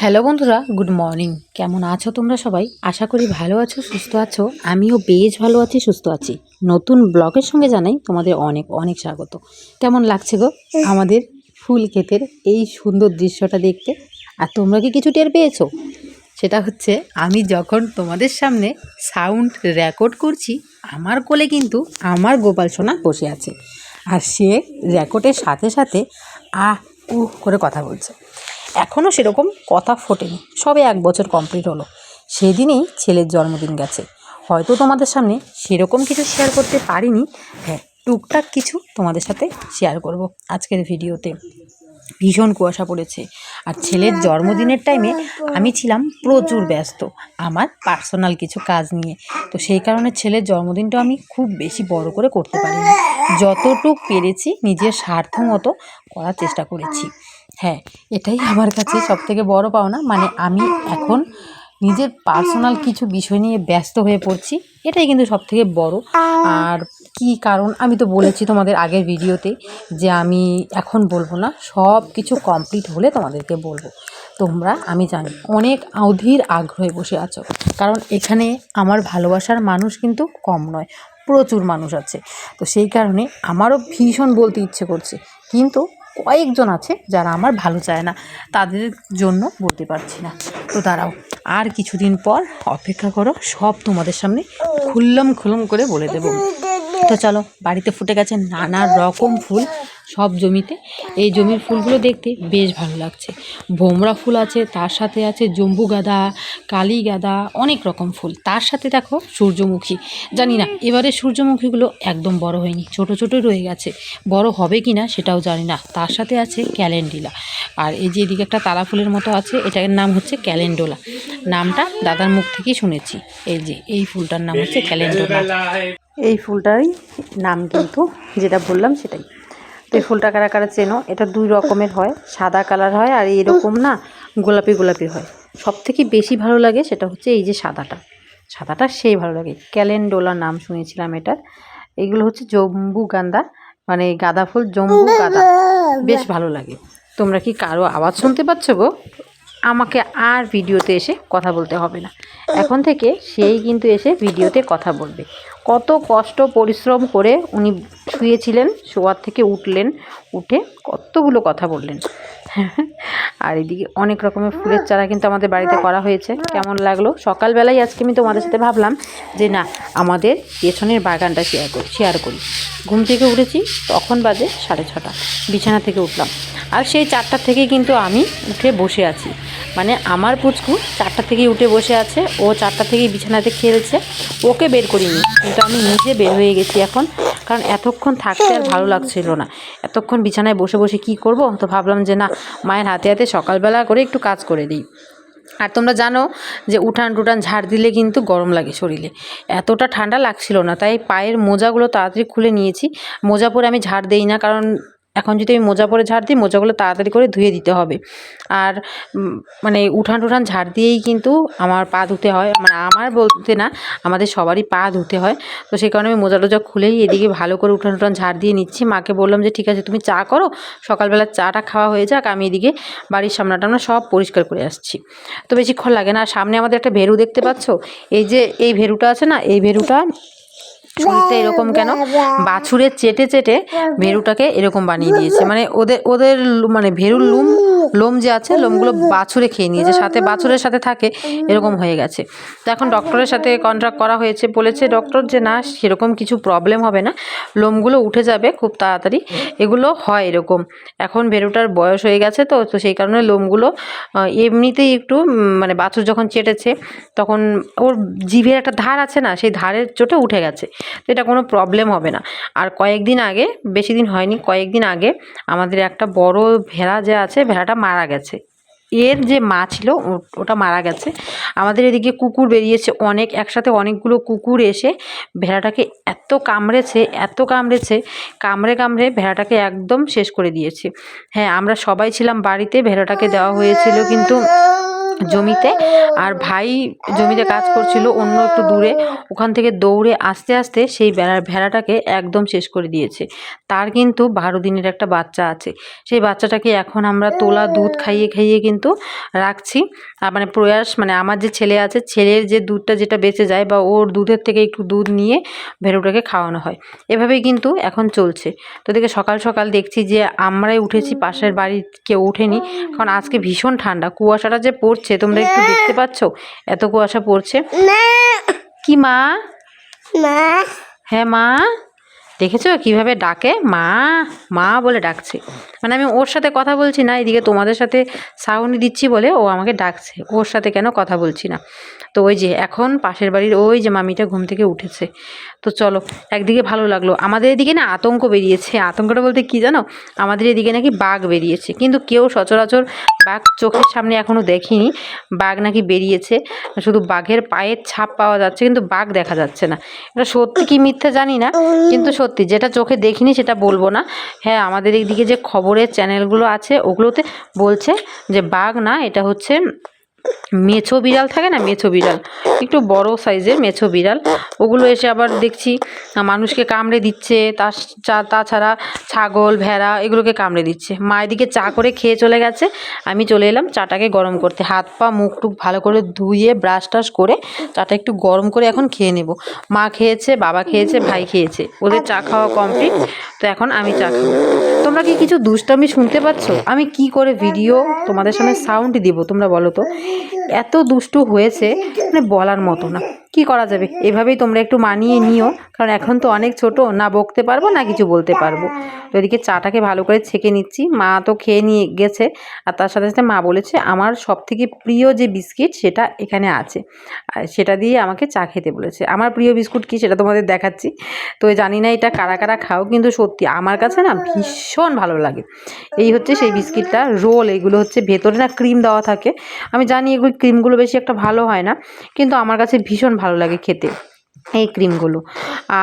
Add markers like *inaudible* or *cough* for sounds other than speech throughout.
Hello বন্ধুরা, good morning. কেমন আছো তোমরা সবাই? আশা করি ভালো আছো, সুস্থ আছো। আমিও বেশ ভালো আছি, সুস্থ আছি। নতুন ব্লগের সঙ্গে জানাই তোমাদের অনেক অনেক স্বাগত। কেমন লাগছে গো আমাদের ফুল ক্ষেতের এই সুন্দর দৃশ্যটা দেখতে? আর তোমরা কি কিছু টের পেয়েছ? সেটা হচ্ছে, আমি যখন তোমাদের সামনে সাউন্ড রেকর্ড করছি, আমার কোলে কিন্তু আমার গোপাল সোনা বসে আছে। আর সে রেকর্ডের সাথে সাথে, আহ, উহ, করে কথা বলছে। এখনও সেরকম কথা ফোটেনি। সবে এক বছর কমপ্লিট হলো। সেদিনই ছেলের জন্মদিন গেছে। হয়তো তোমাদের সামনে সেরকম কিছু শেয়ার করতে পারিনি। হ্যাঁ টুকটাক কিছু তোমাদের সাথে শেয়ার করব আজকের ভিডিওতে। ভীষণ কুয়াশা পড়েছে। আর ছেলের জন্মদিনের টাইমে আমি ছিলাম প্রচুর ব্যস্ত। আমার পার্সোনাল কিছু কাজ নিয়ে। তো সেই কারণে ছেলের জন্মদিনটা আমি খুব বেশি বড় করে করতে পারিনি। যতটুক পেরেছি নিজের স্বার্থ মতো করার চেষ্টা করেছি। হ্যাঁ এটাই আমার কাছে সব থেকে বড় পাওনা। মানে আমি এখন নিজের পার্সোনাল কিছু বিষয় নিয়ে ব্যস্ত হয়ে পড়ছি, এটাই কিন্তু সব থেকে বড়। আর কি কারণ, আমি তো বলেছি তোমাদের আগের ভিডিওতে যে আমি এখন বলব না সব কিছু কমপ্লিট হলে তোমাদেরকে বলব। তোমরা, আমি জানি, অনেক অধীর আগ্রহে বসে আছো। কারণ এখানে আমার ভালোবাসার মানুষ কিন্তু কম নয়, প্রচুর মানুষ আছে। তো সেই কারণে আমারও ভীষণ বলতে ইচ্ছে করছে। কিন্তু কয়েকজন আছে যারা আমার ভালো চায় না, তাদের জন্য বলতে পারছি না। তো দাঁড়াও, আর কিছুদিন পর অপেক্ষা করো, সব তোমাদের সামনে খুল্লম খুলম করে বলে দেবো। তো চলো, বাড়িতে ফুটে গেছে নানা রকম ফুল, সব জমিতে। এই জমির ফুলগুলো দেখতে বেশ ভালো লাগছে। ভোমরা ফুল আছে, তার সাথে আছে জম্বু গাঁদা, কালী গাঁদা, অনেক রকম ফুল। তার সাথে দেখো সূর্যমুখী। জানি না, এবারে সূর্যমুখীগুলো একদম বড় হয়নি, ছোট ছোটই রয়ে গেছে। বড় হবে কি না সেটাও জানি না। তার সাথে আছে ক্যালেন্ডিলা। আর এই যে এদিকে একটা তারা ফুলের মতো আছে, এটার নাম হচ্ছে ক্যালেন্ডোলা। নামটা দাদার মুখ থেকেই শুনেছি। এই যে, এই ফুলটার নাম হচ্ছে ক্যালেন্ডোলা। এই ফুলটারই নাম কিন্তু যেটা বললাম সেটাই। তো এই ফুলটা কারা কারা চেনো? এটা দুই রকমের হয়, সাদা কালার হয় আর এরকম না গোলাপি গোলাপি হয়। সব থেকে বেশি ভালো লাগে সেটা হচ্ছে এই যে সাদাটা। সাদাটা সেই ভালো লাগে। ক্যালেন্ডোলা নাম শুনেছিলাম এটার এইগুলো হচ্ছে জম্বু গাঁদা মানে গাঁদা ফুল, জম্বু গাঁদা। বেশ ভালো লাগে। তোমরা কি কারও আওয়াজ শুনতে পাচ্ছ গো? আমাকে আর ভিডিওতে এসে কথা বলতে হবে না। এখন থেকে সেই কিন্তু এসে ভিডিওতে কথা বলবে। কত কষ্ট, পরিশ্রম করে উনি শুয়েছিলেন, শোয়ার থেকে উঠলেন, উঠে কতগুলো কথা বললেন। আর এদিকে অনেক রকমের ফুলের চারা কিন্তু আমাদের বাড়িতে করা হয়েছে। কেমন লাগল? সকালবেলায় আজকে আমি তোমাদের সাথে ভাবলাম যে না, আমাদের পেছনের বাগানটা শেয়ার করি শেয়ার করি। ঘুম থেকে উঠেছি, তখন বাজে সাড়ে ছটা। বিছানা থেকে উঠলাম। আর সেই চারটা থেকে কিন্তু আমি উঠে বসে আছি। মানে আমার পুচকু চারটা থেকেই উঠে বসে আছে, ও চারটা থেকেই বিছানাতে খেলছে, ওকে বের করিনি কিন্তু আমি নিজে বের হয়ে গেছি এখন, কারণ এতক্ষণ থাকতে আর ভালো লাগছিল না। এতক্ষণ বিছানায় বসে বসে কি করব? তো ভাবলাম যে না, মায়ের হাতে হাতে সকালবেলা করে একটু কাজ করে দিই। আর তোমরা জানো যে উঠান টুটান ঝাড় দিলে কিন্তু গরম লাগে শরীরে। এতটা ঠান্ডা লাগছিল না, তাই পায়ের মোজাগুলো তাড়াতাড়ি খুলে নিয়েছি। মোজা পরে আমি ঝাড় দেই না, কারণ এখন যদি আমি মোজা পরে ঝাড় দিই, মোজাগুলো তাড়াতাড়ি করে ধুয়ে দিতে হবে। আর মানে উঠান টুঠান ঝাড় দিয়েই কিন্তু আমার পা ধুতে হয়। মানে আমার বলতে না, আমাদের সবারই পা ধুতে হয়। তো সেই কারণে আমি মোজা টোজা খুলেই এদিকে ভালো করে উঠান টুঠান ঝাড় দিয়ে নিচ্ছি। মাকে বললাম যে, ঠিক আছে, তুমি চা করো, সকালবেলা চাটা খাওয়া হয়ে যাক, আমি এদিকে বাড়ির সামনাটা আমরা সব পরিষ্কার করে আসছি। তো বেশিক্ষণ লাগে না। আর সামনে আমাদের একটা ভেরু দেখতে পাচ্ছ? এই যে, এই ভেরুটা আছে না, এই ভেরুটা শরীরটা এরকম কেন? বাছুরের চেটে চেটে ভেরুটাকে এরকম বানিয়ে দিয়েছে। মানে ওদের ওদের মানে ভেরুর লোম লোম যে আছে লোমগুলো বাছুরে খেয়ে নিয়েছে। সাথে বাছুরের সাথে থাকে এরকম হয়ে গেছে। তো এখন ডক্টরের সাথে কন্ট্রাক্ট করা হয়েছে। বলেছে ডক্টর যে না সেরকম কিছু প্রবলেম হবে না। লোমগুলো উঠে যাবে খুব তাড়াতাড়ি। এগুলো হয় এরকম। এখন ভেরুটার বয়স হয়ে গেছে তো তো সেই কারণে লোমগুলো এমনিতেই একটু মানে বাছুর যখন চেটেছে তখন ওর জিভের একটা ধার আছে না সেই ধারের চোটে উঠে গেছে। তো এটা কোনো প্রবলেম হবে না। আর কয়েকদিন আগে, বেশি দিন হয়নি, কয়েকদিন আগে আমাদের একটা বড় ভেড়া যে আছে, ভেড়াটা মারা গেছে। এর যে মা ছিল ওটা মারা গেছে। আমাদের এদিকে কুকুর বেরিয়েছে অনেক, একসাথে অনেকগুলো কুকুর এসে ভেড়াটাকে এত কামড়েছে এত কামড়েছে, কামড়ে কামড়ে ভেড়াটাকে একদম শেষ করে দিয়েছে। হ্যাঁ আমরা সবাই ছিলাম বাড়িতে, ভেড়াটাকে দেওয়া হয়েছিল কিন্তু জমিতে। আর ভাই জমিতে কাজ করছিল অন্য একটু দূরে। ওখান থেকে দৌড়ে আস্তে আস্তে সেই ভেড়া, ভেড়াটাকে একদম শেষ করে দিয়েছে। তার কিন্তু বারো দিনের একটা বাচ্চা আছে। সেই বাচ্চাটাকে এখন আমরা তোলা, দুধ খাইয়ে খাইয়ে কিন্তু রাখছি। মানে প্রয়াস মানে আমার যে ছেলে আছে, ছেলের যে দুধটা যেটা বেঁচে যায় বা ওর দুধের থেকে একটু দুধ নিয়ে ভেড়ুটাকে খাওয়ানো হয়। এভাবেই কিন্তু এখন চলছে। তো দেখে সকাল সকাল দেখছি যে আমরাই উঠেছি, পাশের বাড়ি কেউ ওঠেনি। কারণ আজকে ভীষণ ঠান্ডা। কুয়াশাটা যে পড়ছে তোমরা একটু দেখতে পাচ্ছ? এত কুয়াশা পড়ছে। কি মা। হ্যাঁ মা। দেখেছ কীভাবে ডাকে? মা মা বলে ডাকছে। মানে আমি ওর সাথে কথা বলছি না এদিকে তোমাদের সাথে সাউনি দিচ্ছি বলে ও আমাকে ডাকছে। ওর সাথে কেন কথা বলছি না? তো ওই যে এখন পাশের বাড়ির ওই যে মামিটা ঘুম থেকে উঠেছে। তো চলো, একদিকে ভালো লাগল। আমাদের এদিকে না আতঙ্ক বেরিয়েছে। আতঙ্কটা বলতে কি জানো? আমাদের এদিকে নাকি বাঘ বেরিয়েছে। কিন্তু কেউ সচরাচর বাঘ চোখের সামনে এখনও দেখিনি। বাঘ নাকি বেরিয়েছে। শুধু বাঘের পায়ের ছাপ পাওয়া যাচ্ছে, কিন্তু বাঘ দেখা যাচ্ছে না। এটা সত্যি কি মিথ্যা জানি না, কিন্তু সত্যি যেটা চোখে দেখিনি সেটা বলব না। হ্যাঁ আমাদের এইদিকে যে খবরের চ্যানেলগুলো আছে, ওগুলোতে বলছে যে বাঘ না, এটা হচ্ছে মেছো বিড়াল থাকে না, মেছো বিড়াল। একটু বড় সাইজের মেছো বিড়াল। ওগুলো এসে আবার দেখছি মানুষকে কামড়ে দিচ্ছে চা- তাছাড়া ছাগল, ভেড়া, এগুলোকে কামড়ে দিচ্ছে। মা এদিকে চা করে খেয়ে চলে গেছে। আমি চলে এলাম চাটাকে গরম করতে। হাত পা, মুখ টুক ভালো করে ধুয়ে, ব্রাশ টাশ করে চাটা একটু গরম করে এখন খেয়ে নেব। মা খেয়েছে, বাবা খেয়েছে, ভাই খেয়েছে। ওদের চা খাওয়া কমপ্লিট। তো এখন আমি চা খাব। তোমরা কি কিছু দুষ্টামি শুনতে পাচ্ছ? আমি কি করে ভিডিও তোমাদের সামনে সাউন্ড দিব, তোমরা বলো তো? এত দুষ্টু হয়েছে মানে বলার মতো না। কি করা যাবে? এভাবেই তোমরা একটু মানিয়ে নিও। কারণ এখন তো অনেক ছোট, না বকতে পারব, না কিছু বলতে পারব। তো এদিকে চাটাকে ভালো করে ছেঁকে নিচ্ছি। মা তো খেয়ে নিয়ে গেছে। আর তার সাথে সাথে মা বলেছে, আমার সব থেকে প্রিয় যে বিস্কিট, সেটা এখানে আছে। সেটা দিয়ে আমাকে চা খেতে বলেছে। আমার প্রিয় বিস্কুট কি সেটা তোমাদের দেখাচ্ছি। তো জানি না এটা কারা কারা খাও, কিন্তু সত্যি আমার কাছে না ভীষণ ভালো লাগে। এই হচ্ছে সেই বিস্কিটটা, রোল এগুলো হচ্ছে ভেতরে না ক্রিম দেওয়া থাকে। আমি জানি এগুলো ক্রিমগুলো বেশি একটা ভালো হয় না, কিন্তু আমার কাছে ভীষণ ভালো লাগে খেতে এই ক্রিমগুলো।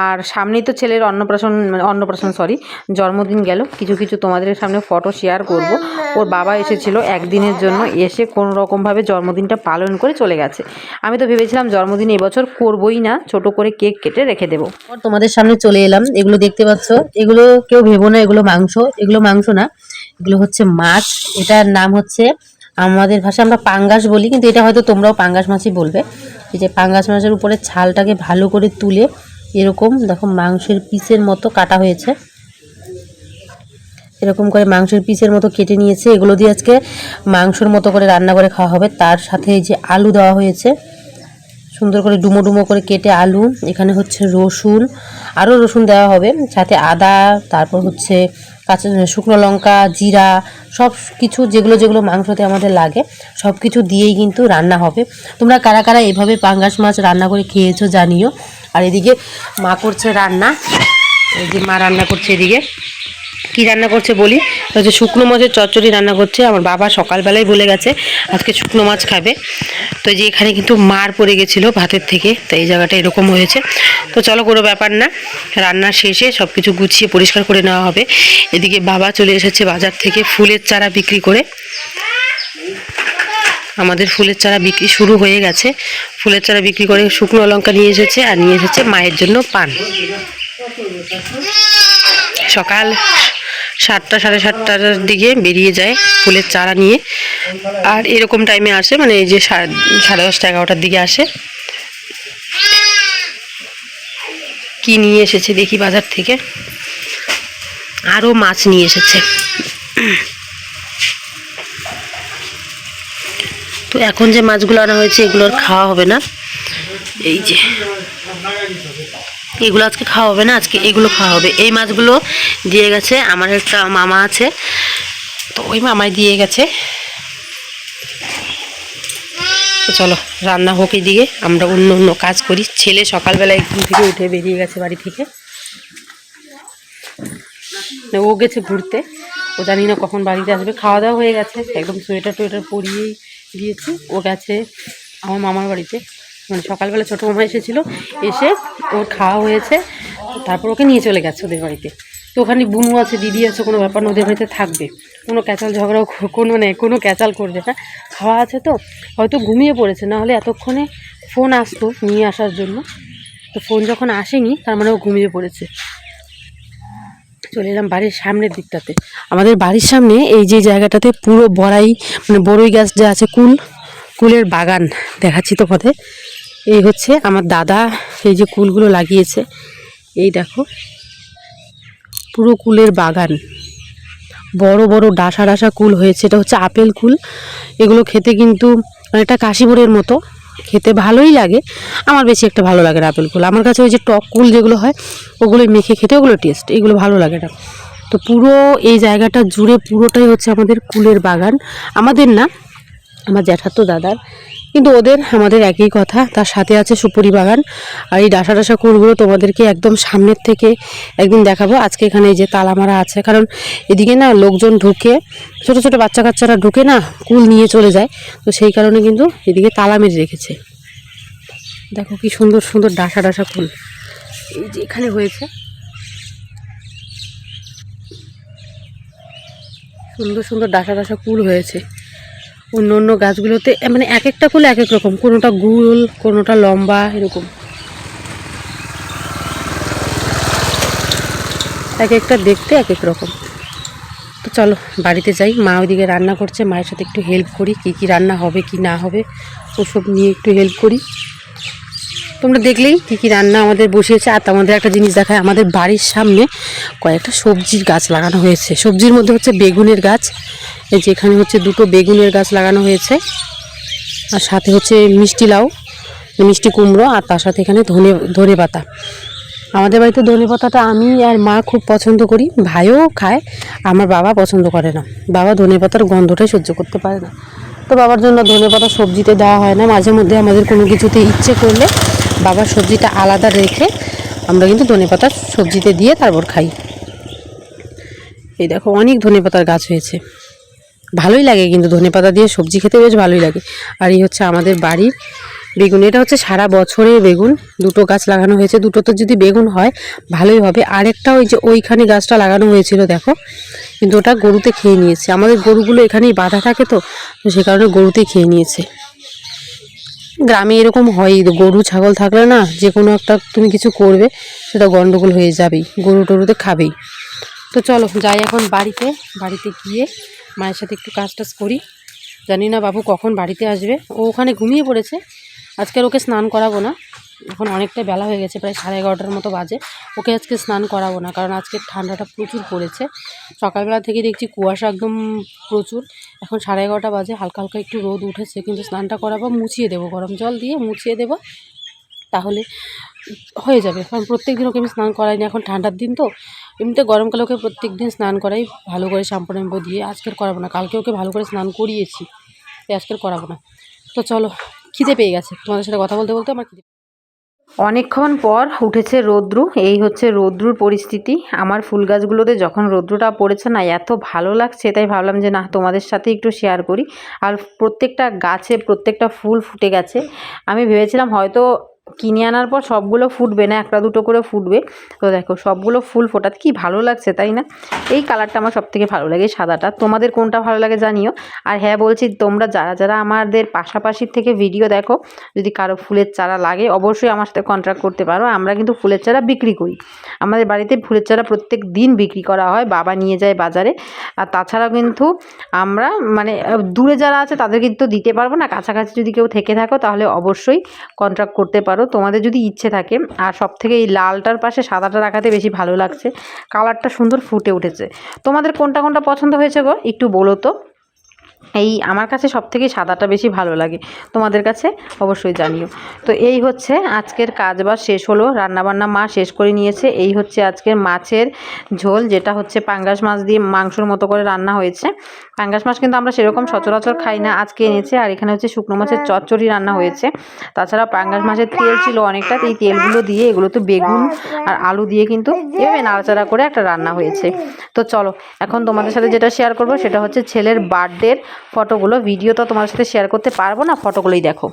আর সামনেই তো ছেলের অন্নপ্রাশন মানে অন্নপ্রাশন সরি জন্মদিন গেল। কিছু কিছু তোমাদের সামনে ফটো শেয়ার করব। ওর বাবা এসেছিল একদিনের জন্য এসে কোনো রকমভাবে জন্মদিনটা পালন করে চলে গেছে। আমি তো ভেবেছিলাম জন্মদিন এবছর করবই না ছোট করে কেক কেটে রেখে দেবো। তোমাদের সামনে চলে এলাম এগুলো দেখতে পাচ্ছ। এগুলো কেউ ভেবো না এগুলো মাংস এগুলো মাংস না এগুলো হচ্ছে মাছ। এটার নাম হচ্ছে আমাদের ভাষায় আমরা পাঙ্গাস বলি, কিন্তু এটা হয়তো তোমরাও পাঙ্গাস মাছই বলবে। এই যে পাঙ্গাস মাছের উপরে ছালটাকে ভালো করে তুলে এরকম, দেখো মাংসের পিসের মতো কাটা হয়েছে। এরকম করে মাংসের পিসের মতো কেটে নিয়েছে। এগুলো দিয়ে আজকে মাংসর মতো করে রান্না করে খাওয়া হবে। তার সাথে এই যে আলু দেওয়া হয়েছে। সুন্দর করে ডুমো ডুমো করে কেটে আলু, এখানে হচ্ছে রসুন, আরও রসুন দেওয়া হবে। সাথে আদা, তারপর হচ্ছে কাঁচা শুকনো লঙ্কা, জিরা, সব কিছু যেগুলো যেগুলো মাংসতে আমাদের লাগে, সব কিছু দিয়েই কিন্তু রান্না হবে। তোমরা কারা কারা এভাবে পাঙ্গাস মাছ রান্না করে খেয়েছো জানিও। আর এদিকে মা করছে রান্না। এই যে মা রান্না করছে এদিকে। কি রান্না করছে বলি? হচ্ছে শুকনো মাছের চচ্চড়ি রান্না করছে। আমার বাবা সকালবেলায় বলে গেছে, আজকে শুকনো মাছ খাবে। তো যে এখানে কিন্তু মার পড়ে গেছিল ভাতের থেকে, তো এই জায়গাটা এরকম হয়েছে। তো চলো কোনো ব্যাপার না, রান্না শেষে সব কিছু গুছিয়ে পরিষ্কার করে নেওয়া হবে। এদিকে বাবা চলে এসেছে বাজার থেকে ফুলের চারা বিক্রি করে। আমাদের ফুলের চারা বিক্রি শুরু হয়ে গেছে। ফুলের চারা বিক্রি করে শুকনো লঙ্কা নিয়ে এসেছে আর নিয়ে এসেছে মায়ের জন্য পান। সকাল সাতটা, সাড়ে সাতটার দিকে বেরিয়ে যায় ফুলের চারা নিয়ে। আর এরকম টাইমে আসে মানে এই যে সাড়ে দশটা, এগারোটার দিকে আসে। কি নিয়ে এসেছে দেখি বাজার থেকে। আরও মাছ নিয়ে এসেছে। তো এখন যে মাছগুলো আনা হয়েছে, এগুলোর খাওয়া হবে না। এই যে। এগুলো আজকে খাওয়া হবে না, আজকে এগুলো খাওয়া হবে। এই মাছগুলো দিয়ে গেছে, আমার একটা মামা আছে। তো ওই মামাই দিয়ে গেছে। তো চলো, রান্না হোক এদিকে, আমরা অন্য অন্য কাজ করি। ছেলে সকালবেলায় ঘুম থেকে উঠে বেরিয়ে গেছে বাড়ি থেকে। ও গেছে ঘুরতে। ও জানি না কখন বাড়িতে আসবে। খাওয়া দাওয়া হয়ে গেছে, একদম সোয়েটার টোয়েটার পরিয়েই দিয়েছি। ও গেছে আমার মামার বাড়িতে। মানে সকালবেলা ছোটো মামা এসেছিল, এসে ওর খাওয়া হয়েছে, তারপর ওকে নিয়ে চলে গেছে ওদের বাড়িতে। তো ওখানে বুনু আছে, দিদি আছে, কোনো ব্যাপার না, ওদের বাড়িতে থাকবে। কোনো ক্যাচাল ঝগড়াও কোনো নেই, কোনো ক্যাচাল করবে না। খাওয়া আছে তো, হয়তো ঘুমিয়ে পড়েছে, না হলে এতক্ষণে ফোন আসতো নিয়ে আসার জন্য। তো ফোন যখন আসেনি, তার মানে ও ঘুমিয়ে পড়েছে। চলে এলাম বাড়ির সামনের দিকটাতে। আমাদের বাড়ির সামনে এই যে জায়গাটাতে পুরো বড়াই মানে বড়ই গাছ যা আছে, কুল, কুলের বাগান। দেখাচ্ছি তো পথে এই হচ্ছে আমার দাদা, এই যে কুলগুলো লাগিয়েছে। এই দেখো, পুরো কুলের বাগান। বড় বড় ডাসা ডাসা কুল হয়েছে, এটা হচ্ছে আপেল কুল। এগুলো খেতে কিন্তু অনেকটা কাশিবরের মতো, খেতে ভালোই লাগে। আমার বেশি একটা ভালো লাগে না আপেল কুল। আমার কাছে ওই যে টক কুল যেগুলো হয়, ওগুলো মেখে খেতে ওগুলো টেস্ট এগুলো ভালো লাগে না। তো পুরো এই জায়গাটা জুড়ে পুরোটাই হচ্ছে আমাদের কুলের বাগান। আমাদের না, আমার জ্যাঠাতো দাদার কিন্তু ওদের, আমাদের একই কথা। তার সাথে আছে সুপুরি বাগান। আর এই ডাসা ডাসা কুলগুলো তোমাদেরকে একদম সামনের থেকে একদিন দেখাবো। আজকে এখানে এই যে তালামারা আছে। কারণ এদিকে না লোকজন ঢুকে, ছোট ছোট বাচ্চা কাচ্চারা ঢুকে না কুল নিয়ে চলে যায়। তো সেই কারণে কিন্তু এদিকে তালা মেরে রেখেছে। দেখো কি সুন্দর সুন্দর ডাসা ডাসা কুল। এই যে এখানে হয়েছে। সুন্দর সুন্দর ডাসা ডাসা কুল হয়েছে। অন্য অন্য গাছগুলোতে মানে এক একটা ফুল এক এক রকম। কোনোটা গুল, কোনোটা লম্বা, এরকম। এক একটা দেখতে এক এক রকম। তো চলো, বাড়িতে যাই। মা ওইদিকে রান্না করছে। মায়ের সাথে একটু হেল্প করি, কি কি রান্না হবে, কি না হবে, ওসব নিয়ে একটু হেল্প করি। তোমরা দেখলেই কী কী রান্না আমাদের বসিয়েছে। আর তোমাদের একটা জিনিস দেখায় আমাদের বাড়ির সামনে কয়েকটা সবজির গাছ লাগানো হয়েছে। সবজির মধ্যে হচ্ছে বেগুনের গাছ, এই যে এখানে হচ্ছে দুটো বেগুনের গাছ লাগানো হয়েছে। আর সাথে হচ্ছে মিষ্টি লাউ, মিষ্টি কুমড়ো, আর তার সাথে এখানে ধনে ধনে পাতা। আমাদের বাড়িতে ধনে পাতাটা আমি আর মা খুব পছন্দ করি, ভাইও খায়, আমার বাবা পছন্দ করে না। বাবা ধনে পাতার গন্ধটাই সহ্য করতে পারে না। তো বাবার জন্য ধনে পাতা সবজিতে দেওয়া হয় না। মাঝে মধ্যে আমাদের কোনো কিছুতে ইচ্ছে করলে বাবার সবজিটা আলাদা রেখে আমরা কিন্তু ধনে পাতা সবজিতে দিয়ে তারপর খাই। এই দেখো, অনেক ধনে পাতার গাছ হয়েছে। ভালোই লাগে কিন্তু ধনে পাতা দিয়ে সবজি খেতে বেশ ভালোই লাগে। আর এই হচ্ছে আমাদের বাড়ির বেগুন, এটা হচ্ছে সারা বছরের বেগুন। দুটো গাছ লাগানো হয়েছে। দুটো তো যদি বেগুন হয়, ভালোই হবে। আরেকটা ওই যে ওইখানে গাছটা লাগানো হয়েছিল, দেখো। কিন্তু ওটা গরুতে খেয়ে নিয়েছে। আমাদের গরুগুলো এখানেই বাঁধা থাকে তো তো সে কারণে গরুতে খেয়ে নিয়েছে। গ্রামে এরকম হয় গরু, ছাগল থাকলে না, যে কোনো একটা তুমি কিছু করবে, সেটা গন্ডগোল হয়ে যাবেই। গরু টরুতে খাবেই। তো চলো, যাই এখন বাড়িতে। বাড়িতে গিয়ে মায়ের সাথে একটু কাজ টাজ করি। জানি না বাবু কখন বাড়িতে আসবে। ও ওখানে ঘুমিয়ে পড়েছে। আজকে আর ওকে স্নান করাবো না। এখন অনেকটা বেলা হয়ে গেছে, প্রায় সাড়ে এগারোটার মতো বাজে। ওকে আজকে স্নান করাবো না, কারণ আজকে ঠান্ডাটা প্রচুর পড়েছে। সকালবেলা থেকে দেখছি কুয়াশা একদম প্রচুর। এখন সাড়ে এগারোটা বাজে, হালকা হালকা একটু রোদ উঠেছে, কিন্তু স্নানটা করাবো, মুছিয়ে দেবো, গরম জল দিয়ে মুছিয়ে দেবো, তাহলে হয়ে যাবে। কারণ প্রত্যেক দিন ওকে আমি স্নান করাই না এখন ঠান্ডার দিন তো। এমনিতে গরমকালে ওকে প্রত্যেক দিন স্নান করাই ভালো করে শ্যাম্পু ট্যাম্পু দিয়ে আজকের করাবো না, কালকে ওকে ভালো করে স্নান করিয়েছি আজকের করাবো না। তো চলো খিদে পেয়ে গেছে। তোমাদের সাথে কথা বলতে বলতে আমার খিদে অনেকক্ষণ পর উঠেছে রৌদ্রু। এই হচ্ছে রৌদ্রুর পরিস্থিতি। আমার ফুল গাছগুলোতে যখন রৌদ্রুটা পড়েছে না, এত ভালো লাগছে, তাই ভাবলাম যে না, তোমাদের সাথে একটু শেয়ার করি। আর প্রত্যেকটা গাছে প্রত্যেকটা ফুল ফুটে গেছে। আমি ভেবেছিলাম হয়তো কিনে আনার পর সবগুলো ফুটবে না, একটা দুটো করে ফুটবে। তো দেখো, সবগুলো ফুল ফোটাতে কি ভালো লাগছে, তাই না? এই কালারটা আমার সব থেকে ভালো লাগে, সাদাটা। তোমাদের কোনটা ভালো লাগে জানিও। আর হ্যাঁ বলছি তোমরা যারা যারা আমাদের পাশাপাশি থেকে ভিডিও দেখো, যদি কারও ফুলের চারা লাগে, অবশ্যই আমার সাথে কন্ট্যাক্ট করতে পারো। আমরা কিন্তু ফুলের চারা বিক্রি করি। আমাদের বাড়িতে ফুলের চারা প্রত্যেক দিন বিক্রি করা হয়, বাবা নিয়ে যায় বাজারে। আর তাছাড়াও কিন্তু আমরা মানে দূরে যারা আছে, তাদের কিন্তু দিতে পারব না। কাছাকাছি যদি কেউ থেকে থাকো, তাহলে অবশ্যই কন্ট্যাক্ট করতে পারো। তোমাদের যদি ইচ্ছে থাকে। আর সব থেকে এই লালটার পাশে সাদাটা রাখাতে বেশি ভালো লাগছে। কালারটা সুন্দর ফুটে উঠেছে। তোমাদের কোনটা কোনটা পছন্দ হয়েছে গো? একটু বলো তো। এই আমার কাছে সব থেকে সাদাটা বেশি ভালো লাগে। তোমাদের কাছে? অবশ্যই জানিও। তো এই হচ্ছে আজকের কাজ বাজ শেষ হলো, রান্নাবান্না মা শেষ করে নিয়েছে। এই হচ্ছে আজকের মাছের ঝোল, যেটা হচ্ছে পাঙ্গাস মাছ দিয়ে মাংসর মতো করে রান্না হয়েছে। পাঙ্গাস মাছ কিন্তু আমরা সেরকম সচরাচর খাই না, আজকে এনেছে, আর এখানে হচ্ছে শুকনো মাছের চচ্চড়ি রান্না হয়েছে। তাছাড়া পাঙ্গাস মাছের তেল ছিল অনেকটা এই তেলগুলো দিয়ে এগুলো তো বেগুন আর আলু দিয়ে কিন্তু এভাবে নাড়াচাড়া করে একটা রান্না হয়েছে। তো চলো, এখন তোমাদের সাথে যেটা শেয়ার করব, সেটা হচ্ছে ছেলের বার্থডের ফটোগুলো, ভিডিও তো তোমার সাথে শেয়ার করতে পারব না, ফটোগুলোই দেখো।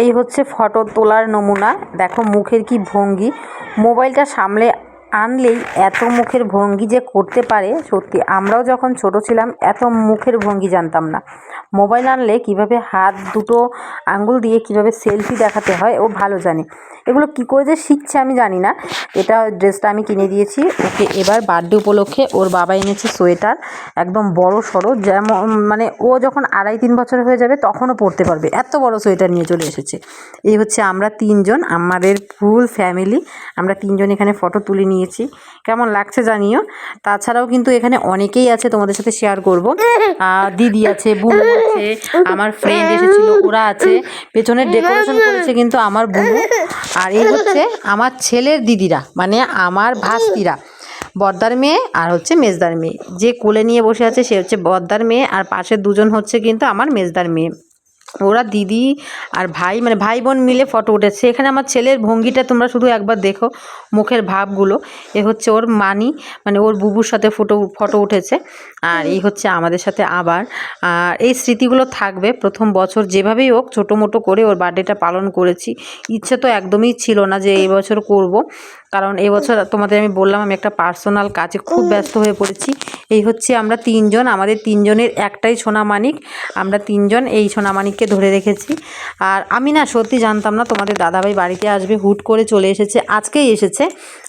এই হচ্ছে ফটো তোলার নমুনা। দেখো মুখের কি ভঙ্গি। মোবাইলটা সামলে আনলেই এত মুখের ভঙ্গি যে করতে পারে, সত্যি আমরাও যখন ছোট ছিলাম এত মুখের ভঙ্গি জানতাম না। মোবাইল আনলে কীভাবে হাত দুটো আঙ্গুল দিয়ে কীভাবে সেলফি দেখাতে হয়, ও ভালো জানে। এগুলো কী করে যে শিখছে আমি জানি না। এটা ড্রেসটা আমি কিনে দিয়েছি। ওকে এবার বার্থডে উপলক্ষে ওর বাবা এনেছে সোয়েটার, একদম বড় সড়ো, যেমন মানে ও যখন আড়াই তিন বছর হয়ে যাবে তখনও পরতে পারবে। এত বড় সোয়েটার নিয়ে চলে এসেছে। এই হচ্ছে আমরা তিনজন, আমাদের ফুল ফ্যামিলি আমরা তিনজন এখানে ফটো তুলে নিয়েছি। কেমন লাগছে জানিও। তাছাড়াও কিন্তু এখানে অনেকেই আছে তোমাদের সাথে শেয়ার করব। দিদি আছে, বুনু আছে, আমার ফ্রেন্ড এসেছিল, ওরা আছে। পেছনের ডেকোরেশন করেছে কিন্তু আমার বুনু। আর এই হচ্ছে আমার ছেলের দিদিরা মানে আমার ভাস্তিরা। বদ্দার মেয়ে আর হচ্ছে মেজদার মেয়ে। যে কোলে নিয়ে বসে আছে সে হচ্ছে বদ্দার মেয়ে, আর পাশে দুজন হচ্ছে কিন্তু আমার মেজদার মেয়ে। ওরা দিদি আর ভাই মানে ভাই বোন মিলে ফটো উঠেছে। এখানে আমার ছেলের ভঙ্গিটা তোমরা শুধু একবার দেখো মুখের ভাবগুলো। এ হচ্ছে ওর মানি মানে ওর বুবুর সাথে ফটো ফটো উঠেছে। আর এই হচ্ছে আমাদের সাথে আবার। আর এই স্মৃতিগুলো থাকবে প্রথম বছর যেভাবেই হোক ছোটো মোটো করে ওর বার্থডেটা পালন করেছি। ইচ্ছে তো একদমই ছিল না যে এই বছর করব। কারণ এবছর তোমাদের আমি বললাম, আমি একটা পার্সোনাল কাজে খুব ব্যস্ত হয়ে পড়েছি। এই হচ্ছে আমরা তিনজন, আমাদের তিনজনের একটাই সোনামানিক আমরা তিনজন এই সোনামানিককে ধরে রেখেছি। আর আমি না সত্যি জানতাম না, তোমাদের দাদাভাই বাড়িতে আসবে, হুট করে চলে এসেছে, আজকেই এসেছে।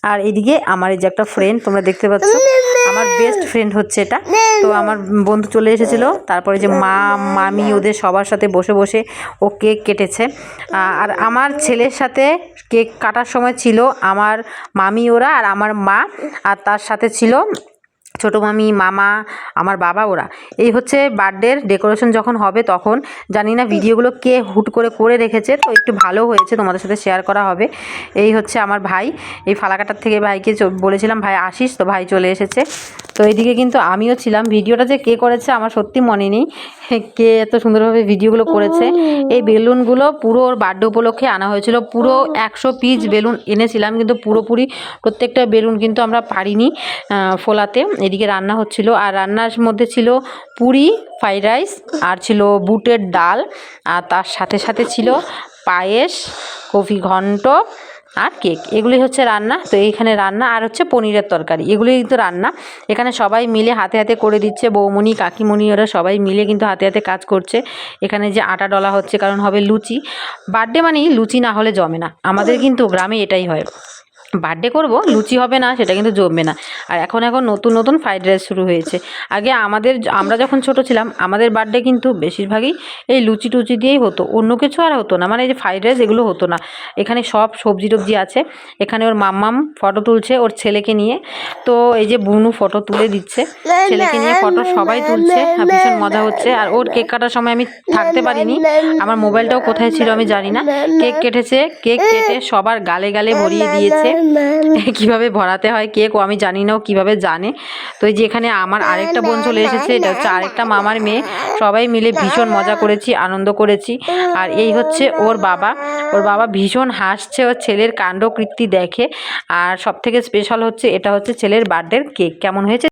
আর এদিকে আমার এই যে একটা ফ্রেন্ড তোমরা দেখতে পাচ্ছ, আমার বেস্ট ফ্রেন্ড হচ্ছে এটা। তো আমার বন্ধু চলে এসেছিল, তারপরে যে মা, মামি ওদের সবার সাথে বসে বসে ও কেক কেটেছে। আর আমার ছেলের সাথে কেক কাটার সময় ছিল আমার মামি ওরা আর আমার মা আর তার সাথে ছিল ছোটো মামি মামা আমার বাবা ওরা। এই হচ্ছে বার্থডের ডেকোরেশন যখন হবে তখন জানি না ভিডিওগুলো কে হুট করে করে রেখেছে তো একটু ভালো হয়েছে তোমাদের সাথে শেয়ার করা হবে। এই হচ্ছে আমার ভাই। এই ফালাকাটার থেকে ভাইকে বলেছিলাম ভাই আসিস? তো ভাই চলে এসেছে। তো এইদিকে কিন্তু আমিও ছিলাম। ভিডিওটা যে কে করেছে আমার সত্যি মনে নেই। *laughs* কে এত সুন্দরভাবে ভিডিওগুলো করেছে। এই বেলুনগুলো পুরো ওর বার্থডে উপলক্ষে আনা হয়েছিল। পুরো একশো পিস বেলুন এনেছিলাম কিন্তু পুরোপুরি প্রত্যেকটা বেলুন কিন্তু আমরা পারিনি ফোলাতে। এদিকে রান্না হচ্ছিল, আর রান্নার মধ্যে ছিল পুরি, ফ্রাইড রাইস, আর ছিল বুটের ডাল, আর তার সাথে সাথে ছিল পায়েস, কফি ঘন্ট, আর কেক। এগুলি হচ্ছে রান্না। তো এইখানে রান্না, আর হচ্ছে পনিরের তরকারি। এগুলি কিন্তু রান্না। এখানে সবাই মিলে হাতে হাতে করে দিচ্ছে, বৌমণি, কাকিমণি, ওরা সবাই মিলে কিন্তু হাতে হাতে কাজ করছে। এখানে যে আটা ডলা হচ্ছে, কারণ হবে লুচি। বার্থডে মানেই লুচি না হলে জমে না। আমাদের কিন্তু গ্রামে এটাই হয়। বার্থডে করব, লুচি হবে না, সেটা কিন্তু জমবে না। আর এখন এখন নতুন নতুন ফ্রাইড রাইস শুরু হয়েছে। আগে আমাদের, আমরা যখন ছোট ছিলাম, আমাদের বার্থডে কিন্তু বেশিরভাগই এই লুচি টুচি দিয়েই হতো। অন্য কিছু আর হতো না মানে এই যে ফ্রাইড রাইস এগুলো হতো না। এখানে সব সবজি টবজি আছে। এখানে ওর মাম্মাম ফটো তুলছে ওর ছেলেকে নিয়ে। তো এই যে বুনু ফটো তুলে দিচ্ছে, ছেলেকে নিয়ে ফটো সবাই তুলছে। আর ভীষণ মজা হচ্ছে। আর ওর কেক কাটার সময় আমি থাকতে পারিনি। আমার মোবাইলটাও কোথায় ছিল আমি জানি না। কেক কেটেছে কেক কেটে সবার গালে গালে ভরিয়ে দিয়েছে। *laughs* কীভাবে ভরাতে হয় কেক ও আমি জানি না ও কীভাবে জানে। তো এই যে এখানে আমার আরেকটা বোন চলে এসেছে এটা হচ্ছে আরেকটা মামার মেয়ে। সবাই মিলে ভীষণ মজা করেছি আনন্দ করেছি। আর এই হচ্ছে ওর বাবা। ওর বাবা ভীষণ হাসছে ওর ছেলের কাণ্ডকৃতি দেখে। আর সব থেকে স্পেশাল হচ্ছে এটা হচ্ছে ছেলের বার্থডের কেক কেমন হয়েছে?